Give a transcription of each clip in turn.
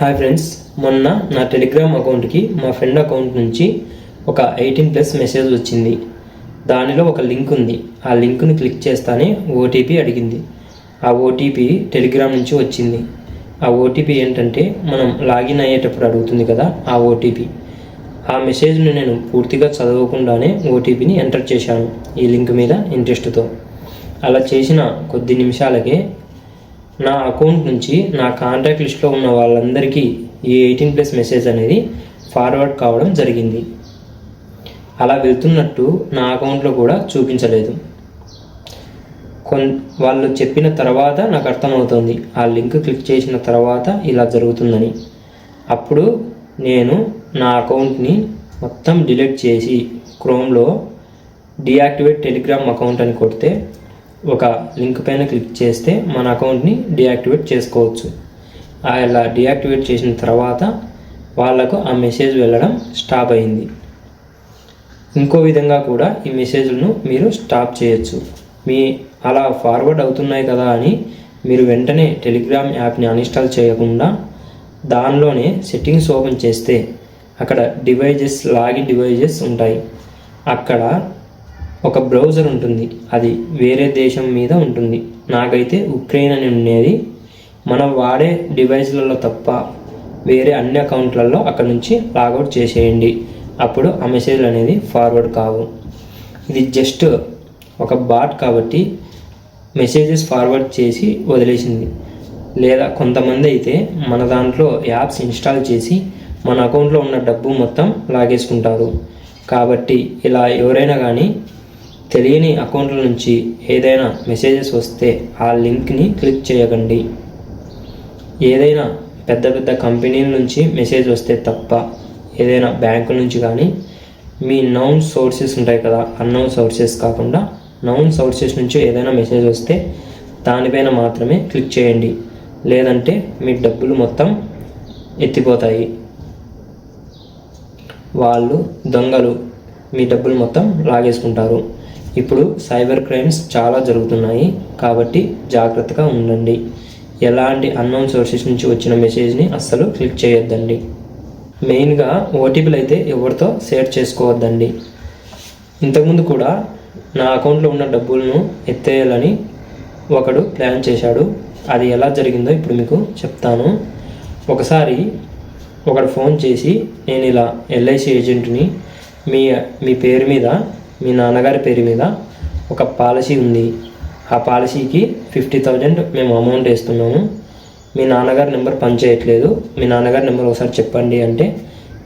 Hi friends మొన్న నా Telegram అకౌంట్కి మా ఫ్రెండ్ అకౌంట్ నుంచి ఒక ఎయిటీన్ ప్లస్ మెసేజ్ వచ్చింది. దానిలో ఒక లింక్ ఉంది. ఆ లింక్ను క్లిక్ చేస్తానే ఓటీపీ అడిగింది. ఆ ఓటీపీ టెలిగ్రామ్ నుంచి వచ్చింది. ఆ ఓటీపీ ఏంటంటే మనం లాగిన్ అయ్యేటప్పుడు అడుగుతుంది కదా ఆ ఓటీపీ ఆ మెసేజ్ని నేను పూర్తిగా చదవకుండానే ఓటీపీని ఎంటర్ చేశాను ఈ లింక్ మీద ఇంట్రెస్ట్తో అలా చేసిన కొద్ది నిమిషాలకే నా అకౌంట్ నుంచి నా కాంటాక్ట్ లిస్ట్లో ఉన్న వాళ్ళందరికీ ఈ ఎయిటీన్ ప్లస్ మెసేజ్ అనేది ఫార్వర్డ్ కావడం జరిగింది. అలా వెళ్తున్నట్టు నా అకౌంట్లో కూడా చూపించలేదు. కొన్ వాళ్ళు చెప్పిన తర్వాత నాకు అర్థమవుతుంది. ఆ లింక్ క్లిక్ చేసిన తర్వాత ఇలా జరుగుతుందని. అప్పుడు నేను నా అకౌంట్ని మొత్తం డిలీట్ చేసి క్రోమ్లో డియాక్టివేట్ టెలిగ్రామ్ అకౌంట్ అని కొడితే ఒక లింక్ పైన క్లిక్ చేస్తే మన అకౌంట్ని డియాక్టివేట్ చేసుకోవచ్చు. అలా డియాక్టివేట్ చేసిన తర్వాత వాళ్ళకు ఆ మెసేజ్ వెళ్ళడం స్టాప్ అయింది. ఇంకో విధంగా కూడా ఈ మెసేజ్లను మీరు స్టాప్ చేయొచ్చు. మీ అలా ఫార్వర్డ్ అవుతున్నాయి కదా అని మీరు వెంటనే టెలిగ్రామ్ యాప్ని అన్ఇన్స్టాల్ చేయకుండా దానిలోనే సెట్టింగ్స్ ఓపెన్ చేస్తే అక్కడ డివైజెస్ లాగిన్ డివైజెస్ ఉంటాయి. అక్కడ ఒక బ్రౌజర్ ఉంటుంది. అది వేరే దేశం మీద ఉంటుంది. నాకైతే ఉక్రెయిన్ అని ఉండేది. మనం వాడే డివైస్లలో తప్ప వేరే అన్ని అకౌంట్లలో అక్కడ నుంచి లాగౌట్ చేసేయండి. అప్పుడు ఆ మెసేజ్లు అనేది ఫార్వర్డ్ కావు. ఇది జస్ట్ ఒక బాట్ కాబట్టి మెసేజెస్ ఫార్వర్డ్ చేసి వదిలేసింది. లేదా కొంతమంది అయితే మన దాంట్లో యాప్స్ ఇన్స్టాల్ చేసి మన అకౌంట్లో ఉన్న డబ్బు మొత్తం లాగేసుకుంటారు. కాబట్టి ఇలా ఎవరైనా కానీ తెలియని అకౌంట్ల నుంచి ఏదైనా మెసేజెస్ వస్తే ఆ లింక్ని క్లిక్ చేయకండి. ఏదైనా పెద్ద పెద్ద కంపెనీల నుంచి మెసేజ్ వస్తే తప్ప ఏదైనా బ్యాంకు నుంచి కానీ మీ నౌన్ సోర్సెస్ ఉంటాయి కదా అన్నౌన్ సోర్సెస్ కాకుండా నౌన్ సోర్సెస్ నుంచి ఏదైనా మెసేజ్ వస్తే దానిపైన మాత్రమే క్లిక్ చేయండి. లేదంటే మీ డబ్బులు మొత్తం ఎత్తిపోతాయి. వాళ్ళు దొంగలు మీ డబ్బులు మొత్తం లాగేసుకుంటారు. ఇప్పుడు సైబర్ క్రైమ్స్ చాలా జరుగుతున్నాయి కాబట్టి జాగ్రత్తగా ఉండండి. ఎలాంటి అన్నోన్ సోర్సెస్ నుంచి వచ్చిన మెసేజ్ని అస్సలు క్లిక్ చేయొద్దండి. మెయిన్గా ఓటీపీలు అయితే ఎవరితో షేర్ చేసుకోవద్దండి. ఇంతకుముందు కూడా నా అకౌంట్లో ఉన్న డబ్బులను ఎత్తేయాలని ఒకడు ప్లాన్ చేశాడు. అది ఎలా జరిగిందో ఇప్పుడు మీకు చెప్తాను. ఒకసారి ఒకడు ఫోన్ చేసి నేను ఇలా ఎల్ఐసి ఏజెంట్ని మీ మీ పేరు మీద మీ నాన్నగారి పేరు మీద ఒక పాలసీ ఉంది. ఆ పాలసీకి ఫిఫ్టీ థౌజండ్ మేము అమౌంట్ వేస్తున్నాము. మీ నాన్నగారి నెంబర్ పనిచేయట్లేదు. మీ నాన్నగారి నెంబర్ ఒకసారి చెప్పండి అంటే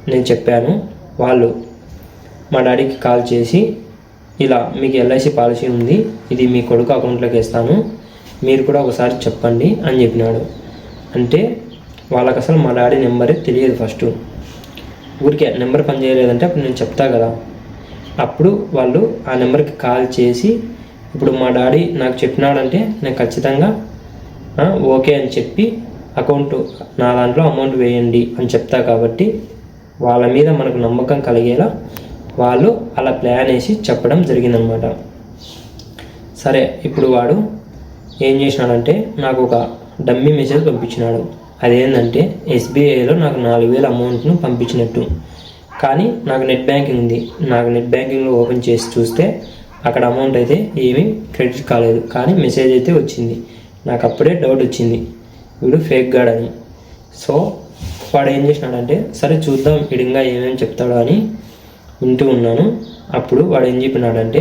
నేను చెప్పాను. వాళ్ళు మా డాడీకి కాల్ చేసి ఇలా మీకు ఎల్ఐసి పాలసీ ఉంది. ఇది మీ కొడుకు అకౌంట్లోకి వేస్తాను. మీరు కూడా ఒకసారి చెప్పండి అని చెప్పినాడు. అంటే వాళ్ళకి అసలు మా డాడీ నెంబరే తెలియదు ఫస్ట్. ఊరికే నెంబర్ పనిచేయలేదంటే అప్పుడు నేను చెప్తా కదా. అప్పుడు వాళ్ళు ఆ నెంబర్కి కాల్ చేసి ఇప్పుడు మా డాడీ నాకు చెప్పినాడంటే నేను ఖచ్చితంగా ఓకే అని చెప్పి అకౌంట్ నా దాంట్లో అమౌంట్ వేయండి అని చెప్తా కాబట్టి వాళ్ళ మీద మనకు నమ్మకం కలిగేలా వాళ్ళు అలా ప్లాన్ వేసి చెప్పడం జరిగిందనమాట. సరే ఇప్పుడు వాడు ఏం చేసినాడంటే నాకు ఒక డమ్మీ మెసేజ్ పంపించినాడు. అదేంటంటే ఎస్బీఐలో నాకు నాలుగు వేల అమౌంట్ను పంపించినట్టు. కానీ నాకు నెట్ బ్యాంకింగ్ ఉంది. నాకు నెట్ బ్యాంకింగ్లో ఓపెన్ చేసి చూస్తే అక్కడ అమౌంట్ అయితే ఏమీ క్రెడిట్ కాలేదు. కానీ మెసేజ్ అయితే వచ్చింది. నాకు అప్పుడే డౌట్ వచ్చింది. వీడు ఫేక్ గాడ్ అని. సో వాడు ఏం చేసినాడంటే సరే చూద్దాం ఇడింగా ఏమేమి చెప్తాడో అని వింటూ ఉన్నాను. అప్పుడు వాడు ఏం చెప్పినాడంటే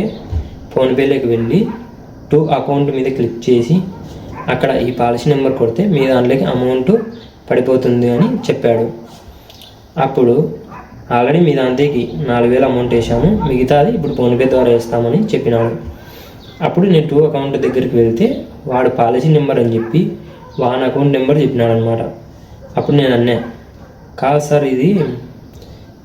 ఫోన్పేలోకి వెళ్ళి టూ అకౌంట్ మీద క్లిక్ చేసి అక్కడ ఈ పాలసీ నెంబర్ కొడితే మీ దాంట్లోకి అమౌంట్ పడిపోతుంది అని చెప్పాడు. అప్పుడు ఆల్రెడీ మీ దాంతేకి నాలుగు వేలు అమౌంట్ వేసాము మిగతాది ఇప్పుడు ఫోన్పే ద్వారా వేస్తామని చెప్పినాడు. అప్పుడు నేను టూ అకౌంట్ దగ్గరికి వెళ్తే వాడు పాలసీ నెంబర్ అని చెప్పి వాన్ అకౌంట్ నెంబర్ చెప్పినాడు అనమాట అప్పుడు నేను అన్నా కాదు సార్ ఇది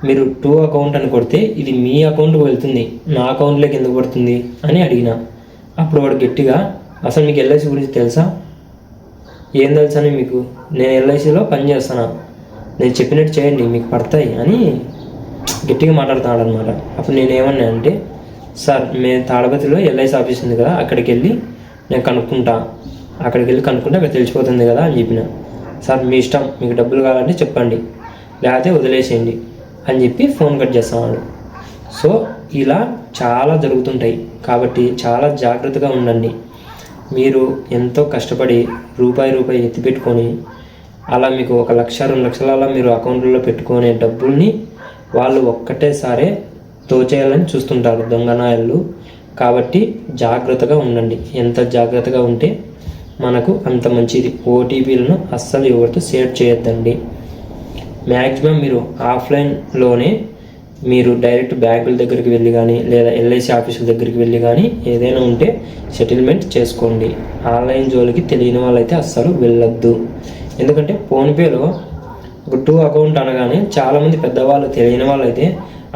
మీరు టూ అకౌంట్ అని కొడితే ఇది మీ అకౌంట్కి వెళ్తుంది. నా అకౌంట్లోకి ఎందుకు పడుతుంది? అని అడిగిన. అప్పుడు వాడు గట్టిగా అసలు మీకు ఎల్ఐసి గురించి తెలుసా? ఏం తెలుసని మీకు? నేను ఎల్ఐసిలో పని చేస్తాను? నేను చెప్పినట్టు చేయండి మీకు పడతాయి అని గట్టిగా మాట్లాడుతున్నాడు అనమాట అప్పుడు నేను ఏమన్నా అంటే సార్ మేము తాడపతిలో ఎల్ఐసి ఆఫీస్ ఉంది కదా అక్కడికి వెళ్ళి నేను కనుక్కుంటా. అక్కడికి వెళ్ళి కనుక్కుంటే అక్కడ తెలిసిపోతుంది కదా అని చెప్పిన. సార్ మీ ఇష్టం మీకు డబ్బులు కావాలంటే చెప్పండి. లేకపోతే వదిలేసేయండి అని చెప్పి ఫోన్ కట్ చేస్తాడు సో ఇలా చాలా జరుగుతుంటాయి. కాబట్టి చాలా జాగ్రత్తగా ఉండండి. మీరు ఎంతో కష్టపడి రూపాయి రూపాయి ఎత్తిపెట్టుకొని అలా మీకు ఒక లక్ష రెండు లక్షల అలా మీరు అకౌంట్లో పెట్టుకునే డబ్బుల్ని వాళ్ళు ఒక్కటేసారే దోచేయాలని చూస్తుంటారు దొంగనాయలు కాబట్టి జాగ్రత్తగా ఉండండి. ఎంత జాగ్రత్తగా ఉంటే మనకు అంత మంచిది. ఓటీపీలను అస్సలు ఎవరితో షేర్ చేయొద్దండి. మ్యాక్సిమం మీరు ఆఫ్లైన్లోనే మీరు డైరెక్ట్ బ్యాంకుల దగ్గరికి వెళ్ళి కానీ లేదా ఎల్ఐసి ఆఫీసుల దగ్గరికి వెళ్ళి కానీ ఏదైనా ఉంటే సెటిల్మెంట్ చేసుకోండి. ఆన్లైన్ జోలికి తెలియని వాళ్ళైతే అస్సలు వెళ్ళొద్దు. ఎందుకంటే ఫోన్పేలో ఒక టూ అకౌంట్ అనగానే చాలామంది పెద్దవాళ్ళు తెలియని వాళ్ళైతే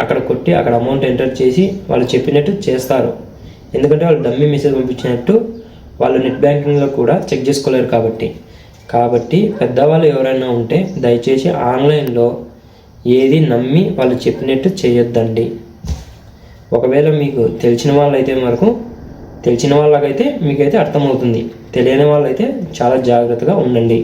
అక్కడ కొట్టి అక్కడ అమౌంట్ ఎంటర్ చేసి వాళ్ళు చెప్పినట్టు చేస్తారు. ఎందుకంటే వాళ్ళు డమ్మీ మెసేజ్ పంపించినట్టు వాళ్ళు నెట్ బ్యాంకింగ్లో కూడా చెక్ చేసుకోలేరు కాబట్టి. కాబట్టి పెద్దవాళ్ళు ఎవరైనా ఉంటే దయచేసి ఆన్లైన్లో ఏది నమ్మి వాళ్ళు చెప్పినట్టు చేయొద్దండి. ఒకవేళ మీకు తెలిసిన వాళ్ళైతే వరకు తెలిసిన వాళ్ళకైతే మీకైతే అర్థమవుతుంది. తెలియని వాళ్ళైతే చాలా జాగ్రత్తగా ఉండండి.